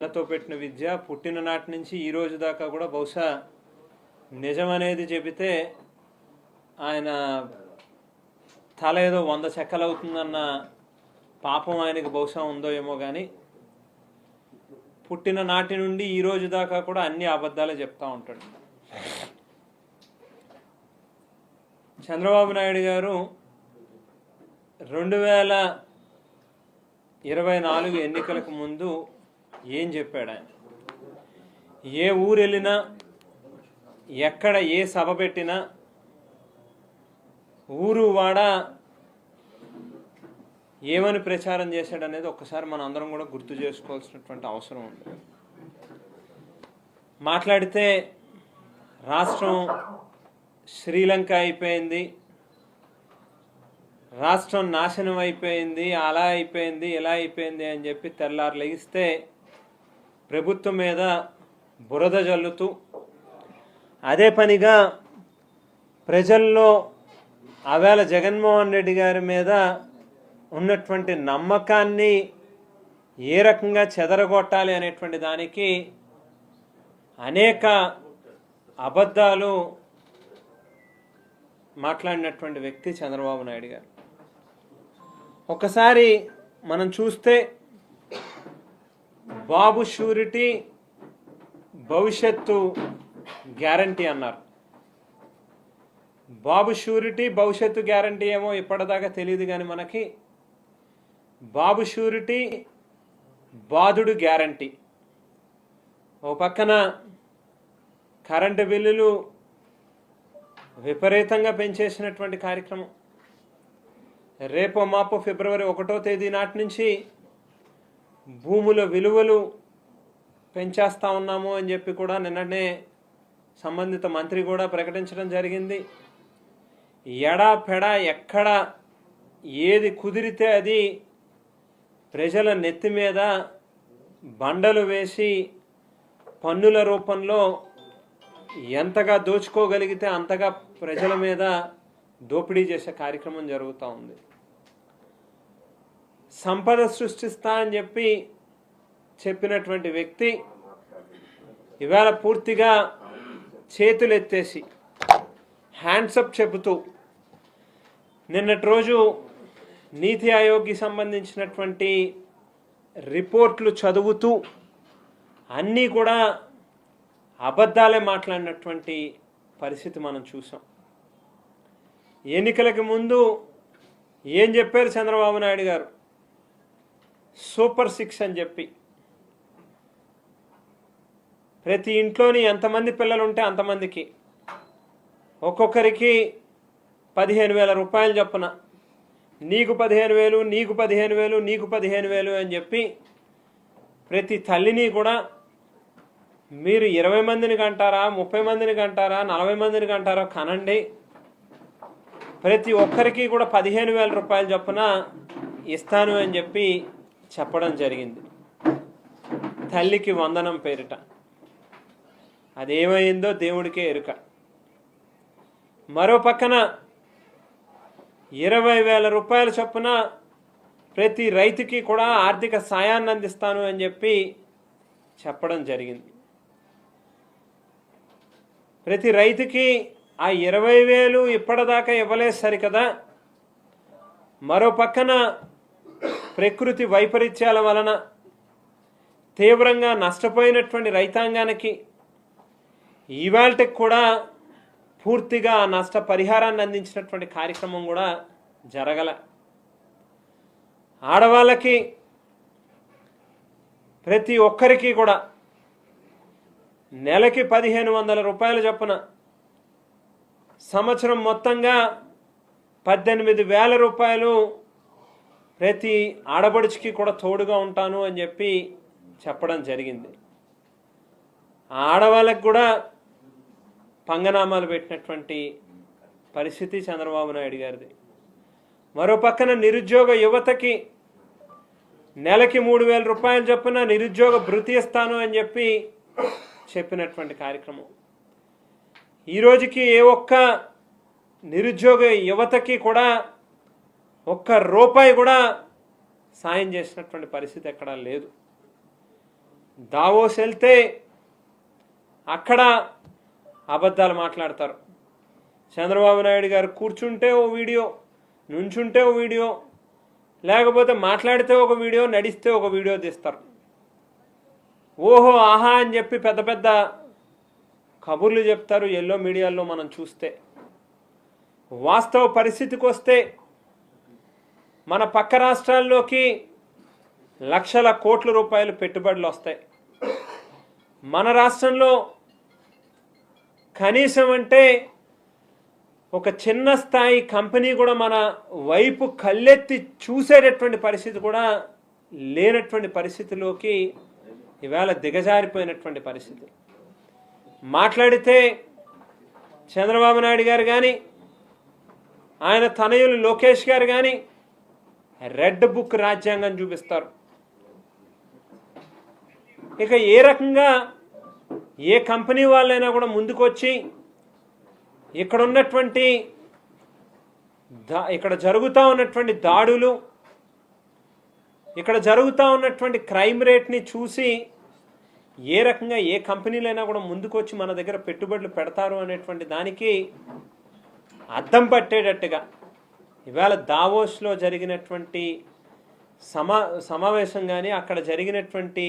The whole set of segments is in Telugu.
తనతో పెట్టిన విద్య పుట్టిన నాటి నుంచి ఈ రోజు దాకా కూడా బహుశా నిజం అనేది చెబితే ఆయన తల ఏదో వంద చెక్కలవుతుందన్న పాపం ఆయనకి బహుశా ఉందో ఏమో కానీ పుట్టిన నాటి నుండి ఈ రోజు దాకా కూడా అన్ని అబద్ధాలే చెప్తా ఉంటాడు. చంద్రబాబు నాయుడు గారు రెండు వేల ఇరవై నాలుగు ఎన్నికలకు ముందు ఏం చెప్పాడు ఆయన? ఏ ఊరు వెళ్ళినా ఎక్కడ ఏ సభ పెట్టినా ఊరు వాడ ఏమని ప్రచారం చేశాడు అనేది ఒక్కసారి మనం అందరం కూడా గుర్తు చేసుకోవాల్సినటువంటి అవసరం ఉంది. మాట్లాడితే రాష్ట్రం శ్రీలంక అయిపోయింది రాష్ట్రం నాశనం అయిపోయింది అలా అయిపోయింది ఇలా అయిపోయింది అని చెప్పి తెల్లారు లెగిస్తే ప్రభుత్వం మీద బురద జల్లుతూ అదే పనిగా ప్రజల్లో ఆవేళ జగన్మోహన్ రెడ్డి గారి మీద ఉన్నటువంటి నమ్మకాన్ని ఏ రకంగా చెదరగొట్టాలి అనేటువంటి దానికి అనేక అబద్ధాలు మాట్లాడినటువంటి వ్యక్తి చంద్రబాబు నాయుడు గారు. ఒకసారి మనం చూస్తే బాబు షూరిటీ భవిష్యత్తు గ్యారంటీ అన్నారు. బాబు షూరిటీ భవిష్యత్తు గ్యారంటీ ఏమో ఇప్పటిదాకా తెలియదు కానీ మనకి బాబు షూరిటీ బాధుడు గ్యారంటీ. ఓ పక్కన కరెంటు బిల్లులు విపరీతంగా పెంచేసినటువంటి కార్యక్రమం. రేపో మాపో ఫిబ్రవరి ఒకటో తేదీ నాటి నుంచి భూముల విలువలు పెంచేస్తా ఉన్నాము అని చెప్పి కూడా నిన్ననే సంబంధిత మంత్రి కూడా ప్రకటించడం జరిగింది. ఎడా పెడా ఎక్కడ ఏది కుదిరితే అది ప్రజల నెత్తి మీద బండలు వేసి పన్నుల రూపంలో ఎంతగా దోచుకోగలిగితే అంతగా ప్రజల మీద దోపిడీ చేసే కార్యక్రమం జరుగుతూ ఉంది. సంపద సృష్టిస్తా అని చెప్పి చెప్పినటువంటి వ్యక్తి ఇవాళ పూర్తిగా చేతులు ఎత్తేసి హ్యాండ్సప్ చెబుతూ నిన్నటి రోజు నీతి ఆయోగ్కి సంబంధించినటువంటి రిపోర్ట్లు చదువుతూ అన్నీ కూడా అబద్ధాలే మాట్లాడినటువంటి పరిస్థితి మనం చూసాం. ఎన్నికలకు ముందు ఏం చెప్పారు చంద్రబాబు నాయుడు గారు? సూపర్ సిక్స్ అని చెప్పి. ప్రతి ఇంట్లోని ఎంతమంది పిల్లలు ఉంటే అంతమందికి. ఒక్కొక్కరికి పదిహేను వేల రూపాయలు చొప్పున. నీకు పదిహేను వేలు నీకు పదిహేను వేలు నీకు పదిహేను వేలు అని చెప్పి ప్రతి తల్లిని కూడా మీరు ఇరవై మందిని కంటారా ముప్పై మందిని కంటారా నలభై మందిని కంటారా కనండి. ప్రతి ఒక్కరికి కూడా పదిహేను వేల రూపాయలు చొప్పున ఇస్తాను అని చెప్పి చెప్పడం జరిగింది. తల్లికి వందనం పేరిట. అదేమైందో దేవుడికే ఎరుక. మరో పక్కన ఇరవై వేల రూపాయల చొప్పున ప్రతి రైతుకి కూడా ఆర్థిక సాయాన్ని అందిస్తాను అని చెప్పి చెప్పడం జరిగింది. ప్రతి రైతుకి ఆ ఇరవై వేలు ఇప్పటిదాకా ఇవ్వలేదు సరికదా? మరో పక్కన ప్రకృతి వైపరీత్యాల వలన తీవ్రంగా నష్టపోయినటువంటి రైతాంగానికి ఇవాళకి కూడా పూర్తిగా ఆ నష్ట పరిహారాన్ని అందించినటువంటి కార్యక్రమం కూడా జరగల. ఆడవాళ్ళకి ప్రతి ఒక్కరికి కూడా నెలకి పదిహేను వందల రూపాయల చొప్పున సంవత్సరం మొత్తంగా పద్దెనిమిది వేల రూపాయలు ప్రతి ఆడబడుచుకి కూడా తోడుగా ఉంటాను అని చెప్పి చెప్పడం జరిగింది. ఆ ఆడవాళ్ళకి కూడా పంగనామాలు పెట్టినటువంటి పరిస్థితి చంద్రబాబు నాయుడు గారిది. మరో పక్కన నిరుద్యోగ యువతకి నెలకి మూడు వేల రూపాయలు చొప్పున నిరుద్యోగ భృతి ఇస్తాను అని చెప్పి చెప్పినటువంటి కార్యక్రమం. ఈ రోజుకి ఏ ఒక్క నిరుద్యోగ యువతకి కూడా ఒక్క రూపాయి కూడా సాయం చేసినటువంటి పరిస్థితి ఎక్కడా లేదు. దావోస్ వెళ్తే అక్కడ అబద్ధాలు మాట్లాడతారు. చంద్రబాబు నాయుడు గారు కూర్చుంటే ఓ వీడియో నుంచుంటే ఓ వీడియో లేకపోతే మాట్లాడితే ఒక వీడియో నడిస్తే ఒక వీడియో తీస్తారు. ఓహో ఆహా అని చెప్పి పెద్ద పెద్ద కబుర్లు చెప్తారు ఎల్లో మీడియాలో మనం చూస్తే. వాస్తవ పరిస్థితికి వస్తే మన పక్క రాష్ట్రాల్లోకి లక్షల కోట్ల రూపాయలు పెట్టుబడులు వస్తాయి. మన రాష్ట్రంలో కనీసం అంటే ఒక చిన్న స్థాయి కంపెనీ కూడా మన వైపు కళ్ళెత్తి చూసేటటువంటి పరిస్థితి కూడా లేనటువంటి పరిస్థితిలోకి ఇవాళ దిగజారిపోయినటువంటి పరిస్థితి. మాట్లాడితే చంద్రబాబు నాయుడు గారు కానీ ఆయన తనయులు లోకేష్ గారు కానీ రెడ్ బుక్ రాజ్యాంగం చూపిస్తారు. ఇక ఏ రకంగా ఏ కంపెనీ వాళ్ళైనా కూడా ముందుకొచ్చి ఇక్కడ ఉన్నటువంటి దా ఇక్కడ జరుగుతూ ఉన్నటువంటి దాడులు ఇక్కడ జరుగుతూ ఉన్నటువంటి క్రైమ్ రేట్ని చూసి ఏ రకంగా ఏ కంపెనీలైనా కూడా ముందుకొచ్చి మన దగ్గర పెట్టుబడులు పెడతారు అనేటువంటి దానికి అద్దం పట్టేటట్టుగా ఇవాళ దావోస్లో జరిగినటువంటి సమా సమావేశం కానీ అక్కడ జరిగినటువంటి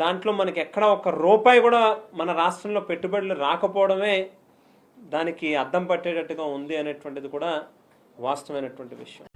దాంట్లో మనకి ఎక్కడ ఒక రూపాయి కూడా మన రాష్ట్రంలో పెట్టుబడులు రాకపోవడమే దానికి అద్దం పట్టేటట్టుగా ఉంది అనేటువంటిది కూడా వాస్తవమైనటువంటి విషయం.